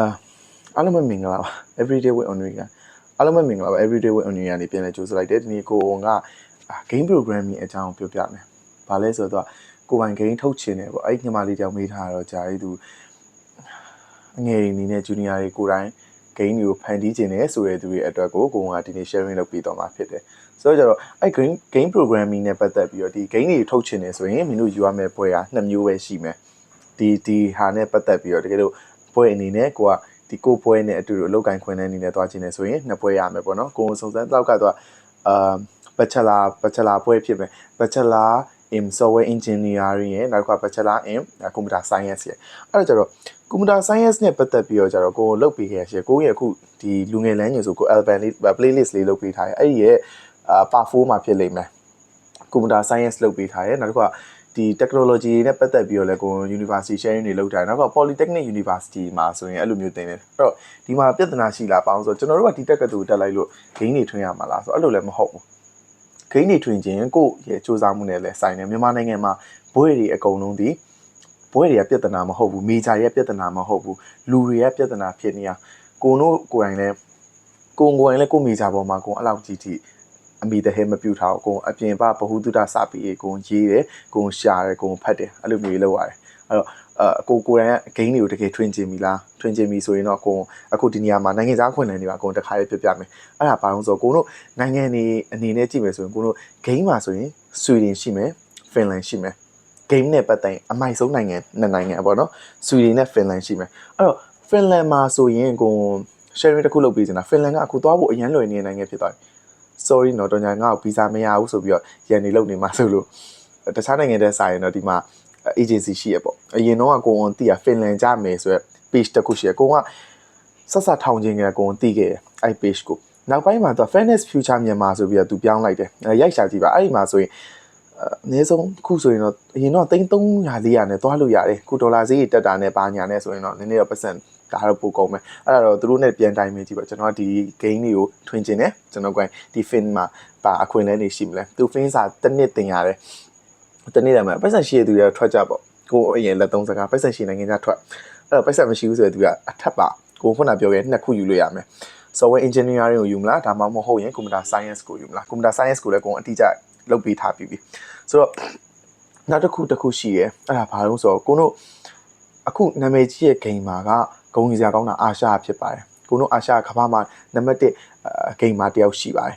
အာအားလုံးပဲမင်္ဂလာပါ everyday with only ကအားလုံးပဲမင်္ဂလာပါ everyday with only ကနေပြန်လဲကြိုးစားလိုက်တယ်ဒီနေ့ကိုဝန်ကအာ game programming အကြောင်းပြောပြမယ်။ဘာလဲဆိုတော့ကိုပိုင် game ထုတ်ချင်တယ်ပေါ့အဲ့ဒီညမလေးတောင်မေးထားတော့ဂျာကြီးသူအငယ်တွေအနေနဲ့ junior တွေကိုယ်တိုင် game တွေကိုဖန်တီးခြင်းနဲ့ဆိုတဲ့သူတွေအတွက်ကိုကိုဝန်ကဒီနေ့ sharing လုပ်ပြီးတော့မှာဖြစ်တယ်။ဆိုတော့ကျတော့အဲ့ game game programming နဲ့ပတ်သက်ပြီးတော့ဒီ game တွေထုတ်ချင်တယ်ဆိုရင်မင်းတို့ယူရမယ့်ပွဲကနှစ်မျိုးပဲရှိမယ်။ဒီဒီဟာနဲ့ပတ်သက်ပြီးတော့တကယ်လို့ ပွဲအနေနဲ့ကိုကဒီကိုပွဲနဲ့အတူတူအလောက်ကင်ခွင်တဲ့အနေနဲ့တွားခြင်းနဲ့ဆိုရင်နှစ်ပွဲရမယ်ပေါ့နော်ကိုယ်စုံစမ်းတော့ကတော့အာ bachelor bachelor ပွဲဖြစ်မယ် bachelor in software engineering ရဲ့နောက်က bachelor in computer science ရဲ့အဲ့တော့ကျတော့ computer science နဲ့ပတ်သက်ပြီးတော့ကျတော့ကိုယ်လုပ်ပေးခဲ့ရရှေ့ကိုယ့်ရဲ့အခုဒီလူငယ်လမ်းညွှန်ဆိုကို album လေး playlist လေးလုပ်ပေးထားတယ်အဲ့ဒီရဲ့အာ part 4မှာဖြစ်လိမ့်မယ် computer science လုပ်ပေးထားတယ်နောက်တစ်ခုက ဒီ technology နဲ့ပတ်သက်ပြီးတော့လည်းကို university sharing တွေလုပ်ထားတယ်နောက်က polytechnic university မှာဆိုရင်အဲ့လိုမျိုးသင်တယ်အဲ့တော့ဒီမှာပြဿနာရှိလားပေါ့ဆိုတော့ကျွန်တော်တို့ကဒီတက်ကတူတက်လိုက်လို့ gain တွေထွင်ရမှာလားဆိုတော့အဲ့လိုလည်းမဟုတ်ဘူးဂိမ်းတွေထွင်ခြင်းကိုယ့်ရဲ့စူးစမ်းမှုနဲ့လည်းဆိုင်တယ်မြန်မာနိုင်ငံမှာဘွဲတွေအကုန်လုံးဒီဘွဲတွေကပြဿနာမဟုတ်ဘူးမေဂျာရဲ့ပြဿနာမဟုတ်ဘူးလူတွေရဲ့ပြဿနာဖြစ်နေတာကိုတို့ကိုယ်တိုင်လည်းကိုယ်ကိုယ်တိုင်လည်းကိုယ်မေဂျာပေါ်မှာကိုယ်အဲ့လောက်ကြီးကြီး အမိတဟဲမပြူထားကိုယ်အပြင်ပဘဟုတုဒစာပေကိုယ်ရေးတယ်ကိုယ်ရှာတယ်ကိုယ်ဖတ်တယ်အဲ့လိုမျိုးလုပ်ရတယ်အဲ့တော့အကိုကိုယ်တိုင်ကဂိမ်းတွေကိုတကယ်ထွင်ခြင်းပြီလားထွင်ခြင်းပြီဆိုရင်တော့ကိုယ်အခုဒီနေရာမှာနိုင်ငံသားခွင့်လန်းတွေပါကိုယ်တခါရေးပြပြမယ်အဲ့ဒါဘာလို့ဆိုကိုတို့နိုင်ငံနေအနေနဲ့ကြည့်မယ်ဆိုရင်ကိုတို့ဂိမ်းမှာဆိုရင်ဆွီဒင်ရှိမယ်ဖင်လန်ရှိမယ်ဂိမ်းနဲ့ပတ်သက်ရင်အမိုက်ဆုံးနိုင်ငံနှစ်နိုင်ငံပေါ့နော်ဆွီဒင်နဲ့ဖင်လန်ရှိမယ်အဲ့တော့ဖင်လန်မှာဆိုရင်ကို sharing တစ်ခုလုပ်ပေးချင်တာဖင်လန်ကအခုသွားဖို့အရန်လွယ်နေတဲ့နိုင်ငံဖြစ်သွားပြီ sorry နော်တော့ညာငါ့ကိုဗီဇာမရဘူးဆိုပြီးတော့ရန်နေလုပ်နေမှာဆိုလို့တခြားနိုင်ငံတဲ့ဆိုင်ရင်တော့ဒီမှာ agency ရှိရပေါ့အရင်တော့ကိုဝန်တီးရဖင်လန်ကြမယ်ဆိုရက် page တစ်ခုရှိရကိုကဆက်ဆက်ထောင်ခြင်းကကိုဝန်တီးခဲ့အဲ့ page ကိုနောက်ပိုင်းမှာတော့ fairness future မြန်မာဆိုပြီးတော့သူပြောင်းလိုက်တယ်ရိုက်ရှာကြည့်ပါအဲ့ဒီမှာဆိုရင်အနည်းဆုံးခုဆိုရင်တော့အရင်တော့300 400လေးရနဲ့တွားလို့ရတယ်ခုဒေါ်လာဈေးတက်တာနဲ့ပါညာနဲ့ဆိုရင်တော့နည်းနည်းတော့ percent ဒါတော့ပိုကုန်မယ်အဲ့ဒါတော့သူတို့နဲ့ပြန်တိုင်းမကြည့်ပါကျွန်တော်ကဒီ game တွေကိုထွင်ကျင်တယ်ကျွန်တော်ကဒီ fin မှာပါအခွင့်အလမ်းတွေရှိမလဲသူ fin စာတစ်နှစ်တင်ရတယ်တစ်နှစ်တည်းမှာပတ်စံရှိတဲ့သူတွေထွက်ကြပေါ့ကိုအရင်လက်သုံးစကားပတ်စံရှိနိုင်ငံခြားထွက်အဲ့တော့ပတ်စံမရှိဘူးဆိုတဲ့သူကအထက်ပါကိုခုနပြောခဲ့နှစ်ခုယူလို့ရမယ် software engineering ကိုယူမလားဒါမှမဟုတ်ရင် computer science ကိုယူမလား computer science ကိုလည်းကိုအတိအကျလုပ်ပေးထားပြီးပြီဆိုတော့နောက်တစ်ခုတစ်ခုရှိရယ်အဲ့ဒါဘာလို့ဆိုတော့ကိုတို့အခုနာမည်ကြီးရဲ့ game မှာက ဂုံကြီးစရာကောင်းတာအာရှဖြစ်ပါတယ်ကိုတို့အာရှကမ္ဘာမှာနံပါတ်1ဂိမ်းမာတယောက်ရှိပါတယ်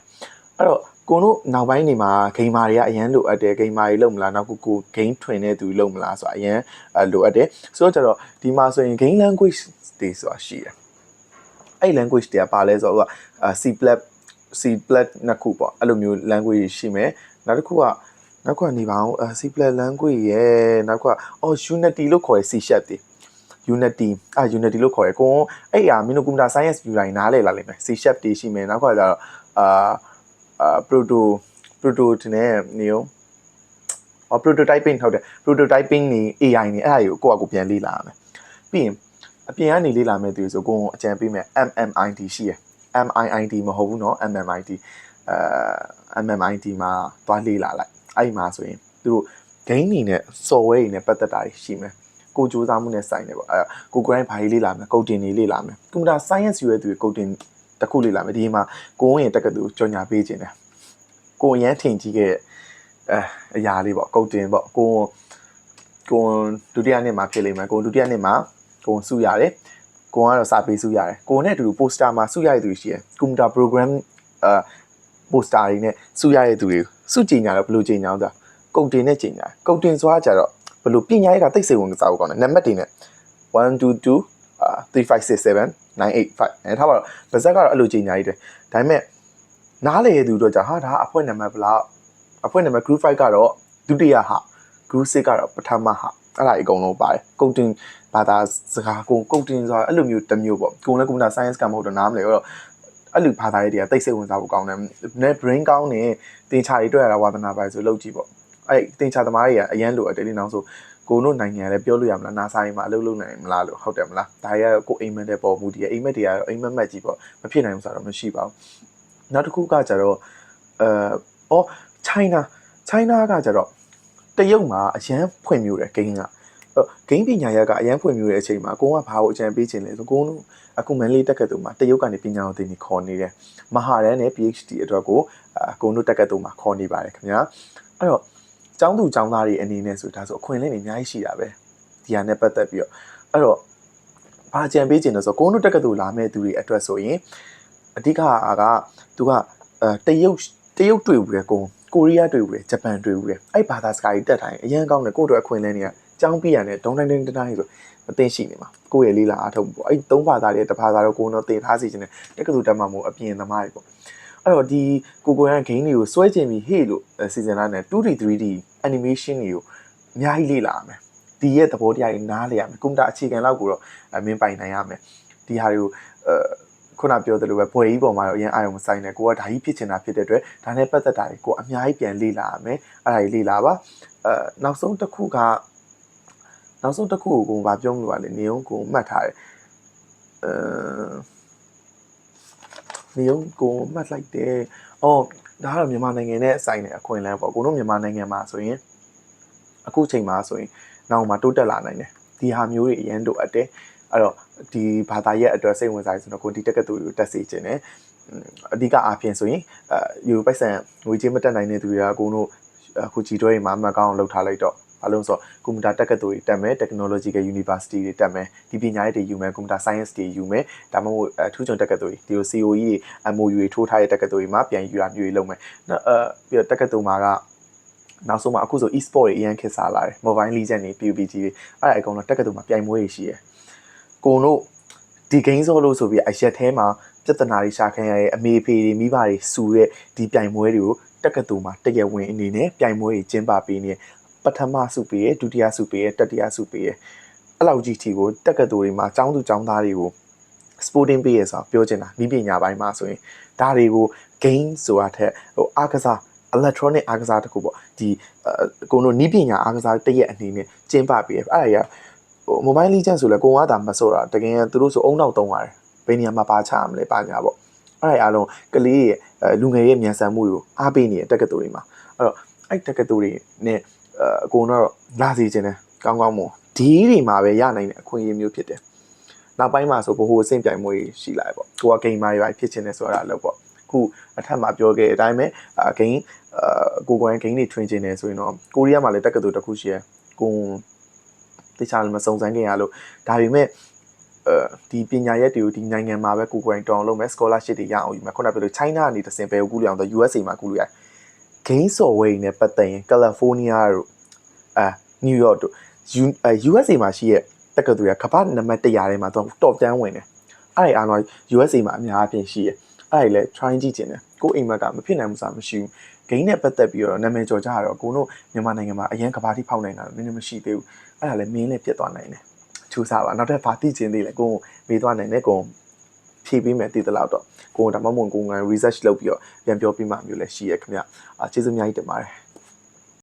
အဲ့တော့ကိုတို့နောက်ပိုင်းနေမှာဂိမ်းမာတွေကအရန်လိုအပ်တယ်ဂိမ်းမာတွေလုံမလားနောက်ကိုကိုဂိမ်းထွင်တဲ့သူလုံမလားဆိုတာအရန်လိုအပ်တယ်ဆိုတော့ကျတော့ဒီမှာဆိုရင် game language တွေဆိုတာရှိတယ်အဲ့ language တွေကပါလဲဆိုတော့ C++ C+ နှစ်ခုပေါ့အဲ့လိုမျိုး language ရှိမယ်နောက်တစ်ခုကနောက်ကနေပါအောင် C+ language ရဲ့နောက်ကအော် Unity လို့ခေါ်တဲ့ C# တွေ Unity အာ Unity လို့ခေါ်ရယ်ကိုအဲ့အာမင်းတို့ computer science ယူတိုင်းနားလည်လာလိမ့်မယ် C# တွေရှိမယ်နောက်ကကျတော့အာအာ proto proto နဲ့နေရောအော် prototyping ဟုတ်တယ် prototyping နေ AI နေအဲ့ဒါကိုကိုယ့်အကူပြန်လေ့လာရမယ်ပြီးရင်အပြင်ကနေလေ့လာမယ်သူဆိုကိုအကြံပေးမယ် MMIT ရှိရယ် MIIT မဟုတ်ဘူးเนาะ MMIT အဲ MMIT မှာသွားလေ့လာလိုက်အဲ့ဒီမှာဆိုရင်သူတို့ game နေနဲ့ software တွေနဲ့ပတ်သက်တာရှိမယ် ကိုစူးစမ်းမှုနဲ့ဆိုင်တယ်ပေါ့အဲကိုကိုတိုင်းဘာကြီးလေ့လာမယ်ကုတ်တင်တွေလေ့လာမယ်ကွန်ပျူတာ science ယူရတဲ့သူကုတ်တင်တစ်ခုလေ့လာမယ်ဒီမှာကိုဝင်တက်ကတူကြော်ညာပေးခြင်းတယ်ကိုရန်ထင်ကြီးခဲ့အဲအရာလေးပေါ့ကုတ်တင်ပေါ့ကိုကိုဒုတိယနှစ်မှာဖြစ်လိမ့်မယ်ကိုဒုတိယနှစ်မှာကိုစုရတယ်ကိုကတော့စာပေစုရတယ်ကိုနဲ့အတူတူ poster မှာစုရတဲ့သူရှိရယ်ကွန်ပျူတာ program အာ poster တွေနဲ့စုရတဲ့သူတွေစုကြင်ညာတော့ဘယ်လိုကြင်ညာအောင်ဆိုကုတ်တင်နဲ့ကြင်ညာကုတ်တင်ဆိုတာကြတော့ ဘလို့ပညာရေးကတိတ်စိတ်ဝင်စားဖို့ကောင်းတယ်နံပါတ်တွေနဲ့122အာ3567 985အဲထားပါတော့ဗဇက်ကတော့အဲ့လိုချိန်ညာကြီးတယ်ဒါပေမဲ့နားလေတဲ့သူတို့ကြာဟာဒါအဖွဲ့နံပါတ်ဘလောက်အဖွဲ့နံပါတ် group 5ကတော့ဒုတိယဟာ group 6ကတော့ပထမဟာအဲ့ဒါအကုန်လုံးပါတယ်ကုတ်တင်ဘာသာစကားကိုကုတ်တင်ဆိုတာအဲ့လိုမျိုးတစ်မျိုးပေါ့ကိုလည်း computer science ကမဟုတ်တော့နားမလဲတော့အဲ့လိုဘာသာရေးတွေကတိတ်စိတ်ဝင်စားဖို့ကောင်းတယ်။ net brain ကောင်းနေတင်ချာတွေတွေ့ရတာဝါသနာပါဆိုလုပ်ကြည့်ပေါ့။ အဲ့တင်ချာသမားတွေကအရန်လိုအပ်တယ်ဒီနောက်ဆိုကိုတို့နိုင်ငံလည်းပြောလို့ရမလားနာဆာတွေမှာအလုပ်လုပ်နိုင်မလားလို့ဟုတ်တယ်မလားဒါရီကတော့ကိုအိမ်မက်တဲ့ပေါ်မူတည်ရအိမ်မက်တွေကတော့အိမ်မက်မက်ကြီးပေါ့မဖြစ်နိုင်ဘူးဆိုတော့မရှိပါဘူးနောက်တစ်ခုကကြတော့အဲအော် China China ကကြတော့တရုတ်မှာအရန်ဖွင့်မျိုးတယ်ဂိမ်းကတော့ဂိမ်းပညာရပ်ကအရန်ဖွင့်မျိုးတဲ့အချိန်မှာကိုကဘာကိုအကြံပေးခြင်းလဲဆိုကိုတို့အခုမန်လေးတက်ကတူမှာတရုတ်ကနေပညာတော်သင်နေခေါ်နေတယ်မဟာရန်နဲ့ PhD အတွက်ကိုအကိုတို့တက်ကတူမှာခေါ်နေပါတယ်ခင်ဗျာအဲ့တော့ ကျောင်းသူကျောင်းသားတွေအနေနဲ့ဆိုဒါဆိုအခွင့်အလမ်းတွေအများကြီးရှိတာပဲဒီဟာနဲ့ပတ်သက်ပြီးတော့အဲ့တော့ဘာအကြံပေးခြင်းလဲဆိုကိုတို့တက်ကတူလာမဲ့သူတွေအတွက်ဆိုရင်အဓိကကသူကအဲတရုတ်တရုတ်တွေ့ဘူးလေကိုကိုရီးယားတွေ့ဘူးလေဂျပန်တွေ့ဘူးလေအဲ့ဘာသာစကားကြီးတက်တိုင်းအရန်ကောင်းတယ်ကိုတို့အခွင့်အလမ်းတွေကကျောင်းပြရတယ်ဒုံတိုင်းတိုင်းတိုင်းဆိုမသိရှိနေမှာကိုယ့်ရဲ့လေးလာအားထုတ်ပေါ့အဲ့သုံးဘာသာတွေတစ်ဘာသာတော့ကိုယ်တော့သင်ထားစီခြင်းနဲ့တက္ကသိုလ်တက်မှာမို့အပြင်သမားတွေပေါ့အဲ့တော့ဒီကိုကိုရန် game တွေကိုစွဲကျင်ပြီးဟေ့လို့စီစဉ်လာတဲ့ 2D 3D animation တွေကိုအများကြီးလေ့လာရမယ်ဒီရဲ့သဘောတရားတွေနားလည်ရမယ်ကွန်ပျူတာအခြေခံလောက်ကိုတော့မင်းပိုင်နိုင်ရမယ်ဒီဟာတွေကိုအဲခုနပြောသလိုပဲဘွယ်ကြီးပေါ်မှာတော့အရင်အာရုံမဆိုင်နဲ့ကိုကဒါကြီးဖြစ်ချင်တာဖြစ်တဲ့အတွက်ဒါနဲ့ပတ်သက်တာတွေကိုအများကြီးပြန်လေ့လာရမယ်အဲ့ဒါကြီးလေ့လာပါအဲနောက်ဆုံးတစ်ခုကနောက်ဆုံးတစ်ခုကိုကိုဘာပြောမလို့ပါလဲနေုံကိုမှတ်ထားတယ်အဲနေုံကိုမှတ်လိုက်တယ်အော် ဒါကတော့မြန်မာနိုင်ငံနဲ့ဆိုင်တဲ့အခွင့်အလမ်းပေါ့ကိုတို့မြန်မာနိုင်ငံမှာဆိုရင်အခုချိန်မှာဆိုရင်နောက်မှာတိုးတက်လာနိုင်တယ်ဒီဟာမျိုးတွေအရင်တို့အပ်တယ်အဲ့တော့ဒီဘာသာရဲ့အတွက်စိတ်ဝင်စားရဆိုတော့ကိုဒီတက္ကသိုလ်ကိုတက်စေခြင်းနဲ့အဓိကအားဖြင့်ဆိုရင်အဲယူပိုက်ဆံငွေကြေးမတက်နိုင်တဲ့သူတွေကကိုတို့အခုကြည်တွဲတွေမှာမကောင်းအောင်လုပ်ထားလိုက်တော့ ဘာလို့ဆိုကွန်ပျူတာတက္ကသိုလ်တွေတက်မယ် technological university တွေတက်မယ်ဒီပညာရေးတွေယူမယ်ကွန်ပျူတာ science တွေယူမယ်ဒါမှမဟုတ်အထူးကျွန်တက္ကသိုလ်တွေဒီလို COE တွေ MOU တွေထိုးထားတဲ့တက္ကသိုလ်တွေမှာပြန်ယူတာမျိုးတွေလုပ်မယ်နောက်အဲပြီးတော့တက္ကသိုလ်မှာကနောက်ဆုံးမှာအခုဆို e-sport တွေအရင်ခေတ်စားလာတယ် mobile legend တွေ PUBG တွေအဲ့ဒါအကုန်လုံးတက္ကသိုလ်မှာပြိုင်ပွဲတွေရှိတယ်ကိုတို့ဒီ game ဆောလို့ဆိုပြီးအရက်ထဲမှာပြဿနာတွေရှာခံရတဲ့အမေဖေတွေမိဘတွေစူတဲ့ဒီပြိုင်ပွဲတွေကိုတက္ကသိုလ်မှာတရဝင်အနေနဲ့ပြိုင်ပွဲတွေကျင်းပပေးနေ ပထမစုပေးရဒုတိယစုပေးရတတိယစုပေးရအဲ့လောက်ကြီးထီကိုတက္ကသိုလ်တွေမှာចောင်းသူចောင်းသားတွေကို sporting ပေးရဆိုပြောချင်တာဤပညာပိုင်းမှာဆိုရင်ဒါတွေကို game ဆိုတာထက်ဟိုအားကစား electronic အားကစားတခုပေါ့ဒီကိုတို့ဤပညာအားကစားတရက်အနေနဲ့ကျင်းပပေးရအဲ့ဒါကြီးဟို mobile legend ဆိုလဲကိုကတာမဆိုးတာတကယ်သူတို့ဆိုအုံနောက်တုံးရတယ်ဘယ်နေရာမှာပါချရမလဲပါညာပေါ့အဲ့ဒါအားလုံးကလေးရဲ့လူငယ်ရဲ့မြန်ဆန်မှုကိုအားပေးနေတဲ့တက္ကသိုလ်တွေမှာအဲ့တော့အဲ့တက္ကသိုလ်တွေနဲ့ အကုန်တော့လာစီခြင်းတယ်ကောင်းကောင်းမို့ဒီတွေမှာပဲရနိုင်တဲ့အခွင့်အရေးမျိုးဖြစ်တယ်နောက်ပိုင်းမှာဆိုဘ ਹੁ အဆင့်ပြိုင်ပွဲရှိလာတယ်ပေါ့ကိုကဂိမ်းမာတွေပဲဖြစ်ချင်တယ်ဆိုတာလို့ပေါ့ခုအထက်မှာပြောခဲ့တဲ့အတိုင်းပဲဂိမ်းအာကိုကိုယ်ဂိမ်းတွေထွင်ချင်တယ်ဆိုရင်တော့ကိုရီးယားမှာလည်းတက္ကသိုလ်တစ်ခုရှိရယ်ကိုတခြားလည်းမစုံစမ်းခင်ရလို့ဒါပေမဲ့အဲဒီပညာရက်တွေကိုဒီနိုင်ငံမှာပဲကိုကိုယ်တိုင်တောင်းလုပ်မယ် scholarship တွေရအောင်ယူမယ်ခုနပြောလို့ China ကနေတစ်စင်ပဲကူးလို့အောင်တော့ USA မှာကူးလို့ရတယ် game software နဲ့ပတ်သက်ရင် California တို့အဲ New York တို့ USA မှာရှိရဲ့တက္ကသိုလ်ကကမ္ဘာနံပါတ်100ထဲမှာတော့ top 10ဝင်တယ်အဲ့ဒီအားလုံး USA မှာအများအပြားရှိရဲ့အဲ့ဒီလဲ try ကြည့်ကျင်တယ်ကိုအိမ်မက်ကမဖြစ်နိုင်မှုစားမရှိဘူးဂိမ်းနဲ့ပတ်သက်ပြီးတော့နာမည်ကျော်ကြရတော့ကိုတို့မြန်မာနိုင်ငံမှာအရင်ကဘာတိဖောက်နိုင်တာလည်းနည်းနည်းမရှိသေးဘူးအဲ့ဒါလည်းမင်းလည်းပြတ်သွားနိုင်တယ်ထူးစားပါနောက်ထပ်ဘာသိချင်သေးလဲကိုမေးသွားနိုင်တယ်ကိုဖြည့်ပေးမယ်တည်တလောက်တော့ ကိုဒါမှမဟုတ်ကိုငါ research လုပ်ပြီးတော့ပြန်ပြောပြမှမျိုးလည်းရှိရခင်ဗျအာကျေးဇူးအများကြီးတင်ပါတယ်